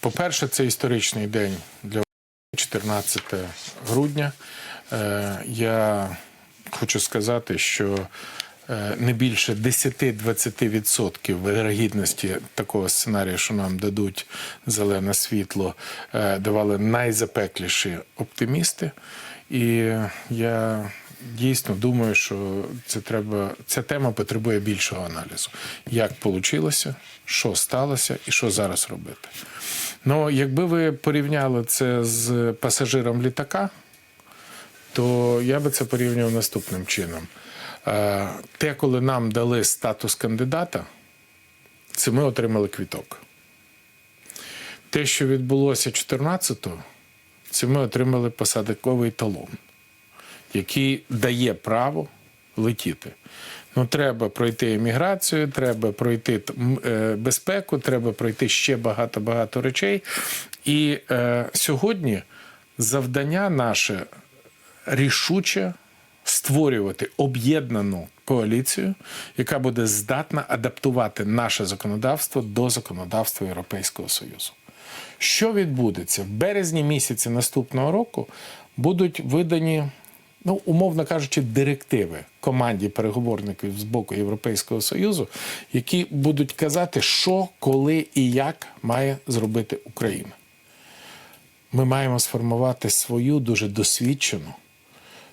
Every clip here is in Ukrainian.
По-перше, це історичний день для 14 грудня. Е, Я хочу сказати, що е, не більше 10-20% вирогідності такого сценарію, що нам дадуть зелене світло, е, давали найзапекліші оптимісти. І я дійсно думаю, що це треба, ця тема потребує більшого аналізу. Як вийшло, що сталося і що зараз робити. Ну, якби ви порівняли це з пасажиром літака, то я би це порівнював наступним чином. Е, Те, коли нам дали статус кандидата, це ми отримали квіток. Те, що відбулося 14-го, це ми отримали посадковий талон, який дає право летіти. Ну, треба пройти еміграцію, треба пройти е, безпеку, треба пройти ще багато-багато речей. І е, сьогодні завдання наше рішуче створювати об'єднану коаліцію, яка буде здатна адаптувати наше законодавство до законодавства Європейського Союзу. Що відбудеться в березні місяці наступного року будуть видані, ну умовно кажучи, директиви команді переговорників з боку Європейського Союзу, які будуть казати, що, коли і як має зробити Україна. Ми маємо сформувати свою дуже досвідчену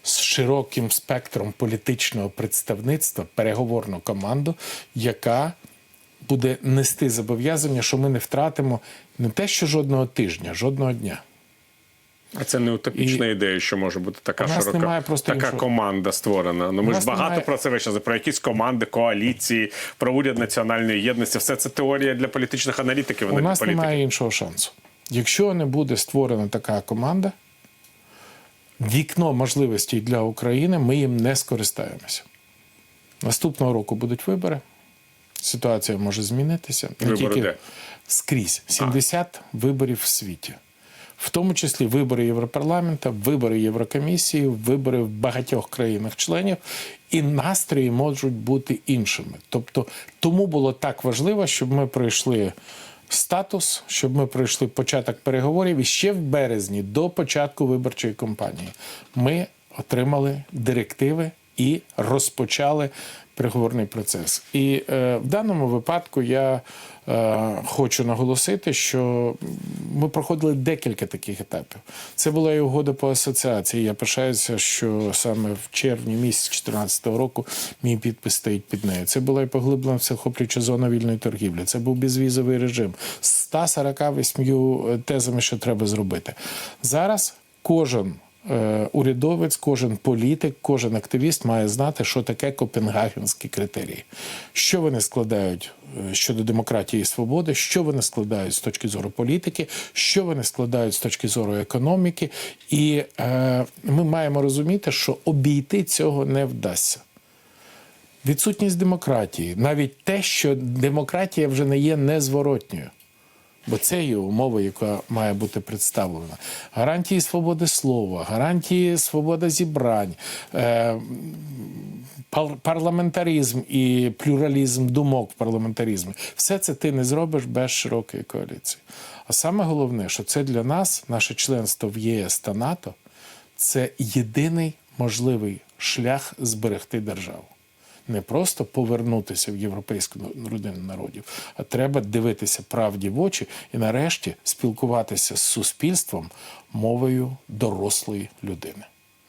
з широким спектром політичного представництва переговорну команду, яка буде нести зобов'язання, що ми не втратимо не те, що жодного тижня, жодного дня. А це не утопічна ідея, що може бути така У нас широка немає просто така іншого. команда створена. Ну ми ж багато немає- про це вийшли, про якісь команди, коаліції, про уряд національної єдності. Все це теорія для політичних аналітиків. У нас політиків. немає іншого шансу. Якщо не буде створена така команда, вікно можливостей для України, ми їм не скористаємося. Наступного року будуть вибори. Ситуація може змінитися. Не Вибори тільки де? скрізь 70 виборів в світі. В тому числі вибори Європарламента, вибори Єврокомісії, вибори в багатьох країнах-членів, і настрої можуть бути іншими. Тобто, тому було так важливо, щоб ми пройшли статус, щоб ми пройшли початок переговорів і ще в березні, до початку виборчої кампанії, ми отримали директиви і розпочали переговорний процес. І е, в даному випадку я е, хочу наголосити, що ми проходили декілька таких етапів. Це була і угода по асоціації. Я пишаюся, що саме в червні місяці 2014 року мій підпис стоїть під нею. Це була і поглиблена всеохоплююча зона вільної торгівлі. Це був безвізовий режим з 148 тезами, що треба зробити. Зараз кожен урядовець, кожен політик, кожен активіст має знати, що таке копенгагенські критерії, що вони складають е, щодо демократії і свободи, що вони складають з точки зору політики, що вони складають з точки зору економіки. І е, ми маємо розуміти, що обійти цього не вдасться. Відсутність демократії, навіть те, що демократія вже не є незворотньою. Бо це є умова, яка має бути представлена. Гарантії свободи слова, гарантії свободи зібрань, е, парламентаризм і плюралізм думок в парламентаризмі. Все це ти не зробиш без широкої коаліції. А саме головне, що це для нас, наше членство в ЄС та НАТО, це єдиний можливий шлях зберегти державу не просто повернутися в європейську родину народів, а треба дивитися правді в очі і нарешті спілкуватися з суспільством мовою дорослої людини.